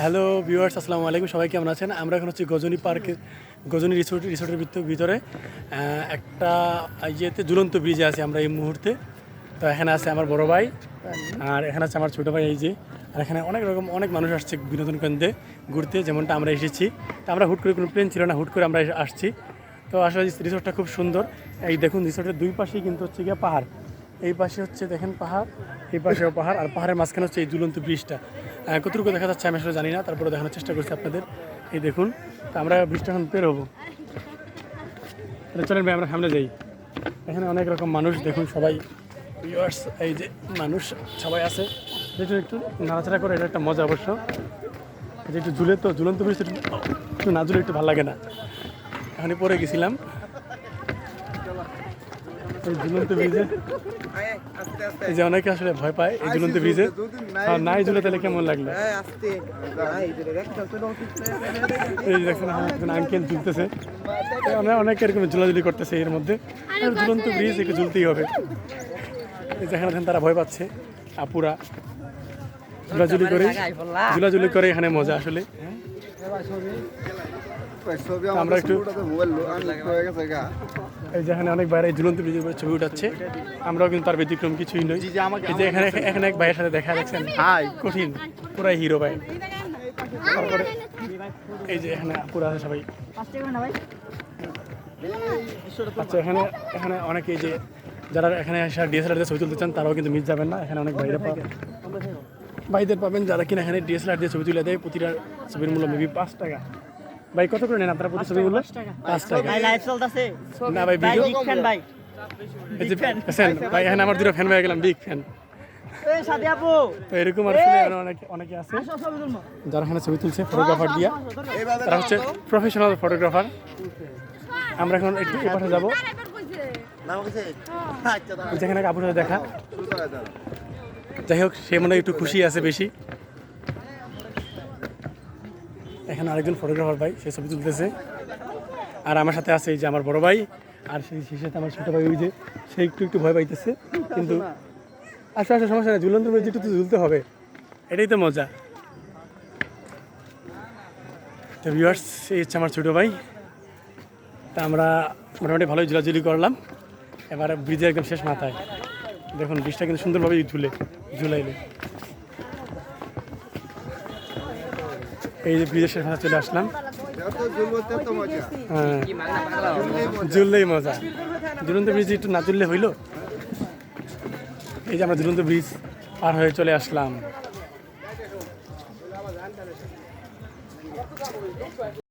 Hello viewers আসসালামু আলাইকুম। সবাই কেমন আছেন? আমরা এখন হচ্ছে গজনী পার্কে গজনী রিসোর্ট রিসোর্টের ভিতর- একটা ইয়েতে ঝুলন্ত ব্রিজে আছি আমরা এই মুহূর্তে। তো এখানে আছে আমার বড় ভাই, আর এখানে আছে আমার ছোটো ভাই এই যে। আর এখানে অনেক রকম, অনেক মানুষ আসছে বিনোদন কেন্দ্রে ঘুরতে, যেমনটা আমরা এসেছি। তো আমরা হুট করে কোনো প্লেন ছিল না, হুট করে আমরা আসছি। তো আসলে রিসোর্টটা খুব সুন্দর। এই দেখুন রিসোর্টের দুই পাশেই কিন্তু হচ্ছে গিয়ে পাহাড়। এই পাশে হচ্ছে দেখেন পাহাড়, এই পাশেও পাহাড়, আর পাহাড়ের মাঝখানে হচ্ছে এই ঝুলন্ত ব্রিজটা কতটুকু দেখা যাচ্ছে আমি আসলে জানি না তারপরে দেখানোর চেষ্টা করছি আপনাদের। এই দেখুন আমরা ব্রিজটা এখন পের হব। চলেন ভাই আমরা সামনে যাই। এখানে অনেক রকম মানুষ দেখুন সবাই। Viewers, এই যে মানুষ সবাই আছে। একটু একটু নাড়াচাড়া করে এটা একটা মজা অবশ্য। যে একটু ঝুলে তো ঝুলন্ত ব্রিজ একটু না ঝুলে একটু ভালো লাগে না। এখানে পরে গেছিলাম। ঝুলন্ত ব্রিজে। এই যে অনেকে আসলে ভয় পায় এই ঝুলন্ত ব্রিজে আর নাই ঝুলে তাহলে কেমন লাগল? এই যে দেখছেন হ্যাঁ, একজন আঙ্কেল ঝুলতেছে। অনেক অনেক এরকম ঝুলাঝুলি করতেছে এর মধ্যে। ঝুলন্ত ব্রিজ একটু ঝুলতেই হবে। এই যেখানে দেখেন তারা ভয় পাচ্ছে। আপুরা ঝুলাঝুলি করে ঝুলাঝুলি করে এখানে মজা আসলে। ছবি আমরা আমরা একটু- একটু মোবাইল আনলক গেছে গা। এই যেখানে অনেক বাইরে ঝুলন্ত ব্রিজের উপরে ছবি উঠাচ্ছে। আমরাও কিন্তু তার ব্যতিক্রম কিছুই নই। এই যে এখানে এখানে এক ভাইয়ের সাথে দেখা যাচ্ছেন হাই কঠিন পুরাই হিরো ভাই। তারপরে এই যে এখানে পুরা আছে সবাই আচ্ছা এখানে এখানে অনেকে যে যারা এখানে ডিএসএলআর দিয়ে ছবি তুলতে চান তারাও কিন্তু মিস যাবেন না। এখানে অনেক বাইরে পাবেন। ভাইদের পাবেন যারা কিনা এখানে ডিএসএলআর দিয়ে ছবি তুলে দেয় প্রতিটা ছবির মূল্য মেবি পাঁচ টাকা। ভাই কত করে নেন আপনারা প্রতি ছবিগুলো পাঁচ টাকা। ভাই লাইভ চলতেছে। না ভাই ভিডিও ফ্যান ভাই। এই যে ফ্যান ভাই এখানে আমার দুটো ফ্যান হয়ে গেলাম বিগ ফ্যান এই সাথী আপু। তো এরকম আর অনেকে অনেকে আছে। যারা এখানে ছবি তুলছে ফটোগ্রাফার দিয়া তারা হচ্ছে প্রফেশনাল ফটোগ্রাফার আমরা এখন একটু পাশে যাব। আচ্ছা যেখানে কাপড় দেখা। যাই হোক সে মনে একটু খুশি আছে বেশি। এখানে আরেকজন ফটোগ্রাফার ভাই, সে ছবি তুলতেছে। আর আমার সাথে আছে এই যে আমার বড় ভাই, আর সেই সেই সাথে আমার ছোট ভাই ওই যে, সে একটু একটু ভয় পাইতেছে। কিন্তু আচ্ছা আচ্ছা সমস্যা নেই, ঝুলন্ত ব্রিজ একটু তো ঝুলতে হবে, এটাই তো মজা। তো ভিউয়ার্স এই হচ্ছে আমার ছোটো ভাই। তা আমরা মোটামুটি ভালোই ঝুলাঝুলি করলাম। এবার ব্রিজের একদম শেষ মাথায়। দেখুন ব্রিজটা কিন্তু সুন্দরভাবেই ঝুলে ঝুলাইলে। এই যে ব্রিজের ভাষা চলে আসলাম। জুললেই মজা হ্যাঁ ঝুললেই মজা। ঝুলন্ত ব্রিজ একটু না জুললে হইল? এই যে আমরা দুরন্ত ব্রিজ পার হয়ে চলে আসলাম।